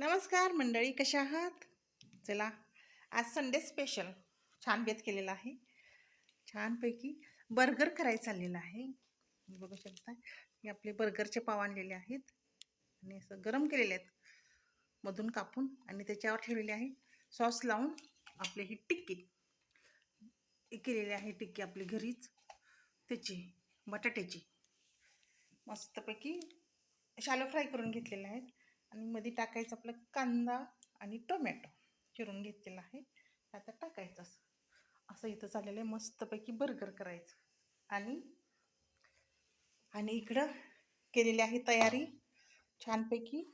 नमस्कार मंडळी कशा आहात? चला आज संडे स्पेशल छान बेत केलेला आहे. छानपैकी बर्गर करायचा चाललेला आहे. बघू शकता हे आपले बर्गरचे पाव आणलेले आहेत. आणि असं गरम केलेले आहेत. मधून कापून आणि त्याच्यावर ठेवलेले आहे. सॉस लावून आपली ही टिक्की. हे केलेली आहे टिक्की आपली घरीच. त्याची बटाट्याची. मस्तपैकी शालो फ्राय करून घेतलेले आहेत. आणि मध्ये टाकायचं आपलं कांदा आणि टोमॅटो. चिरून घेतलेला आहे. आता टाकायचं असं. असं इथं चाललेलं आहे. मस्तपैकी बर्गर करायचं. आणि आणि इकडं केलेली आहे तयारी. छानपैकी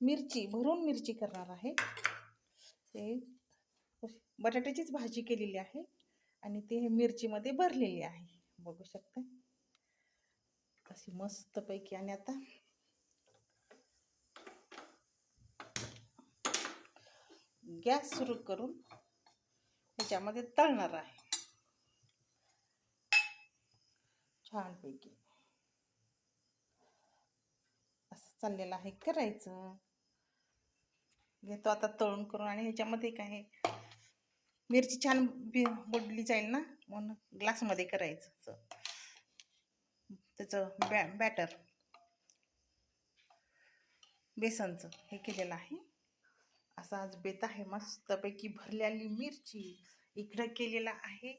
मिरची भरून मिरची करणार आहे. ते बटाट्याचीच भाजी केलेली आहे. आणि ते हे मिरचीमध्ये भरलेली आहे. बघू शकता. अशी मस्तपैकी. आणि आता गॅस सुरू करून ह्याच्यामध्ये तळणार आहे. छानपैकी. असं चाललेलं आहे करायचं. घेतो आता तळून करून आणि ह्याच्यामध्ये काय मिरची छान बी बुडली जाईल ना म्हणून ग्लासमध्ये करायचं. त्याचं बॅ बॅटर बेसनचं हे केलेलं आहे. असा आज बेत आहे मस्तपैकी भरलेली मिरची इकडं केलेला आहे.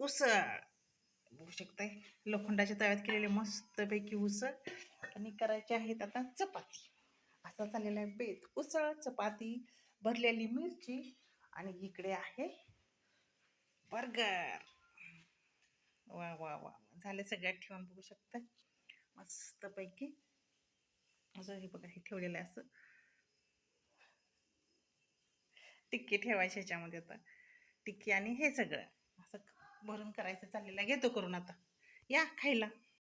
उसळ. बघू शकताय लोखंडाच्या तव्यात केलेले मस्तपैकी उसळ. आणि करायचे आहेत आता चपाती. असा चाललेला आहे बेत. उसळ चपाती भरलेली मिरची आणि इकडे आहे बर्गर. वा वा वा. झाले सगळ्यात ठेवून बघू शकता मस्तपैकी असं हे बघा हे ठेवलेलं आहे असं. टिक्की ठेवायची ह्याच्यामध्ये आता. टिक्की आणि हे सगळं. असं भरून करायचं चाललेलं घेतो करून आता. या खायला.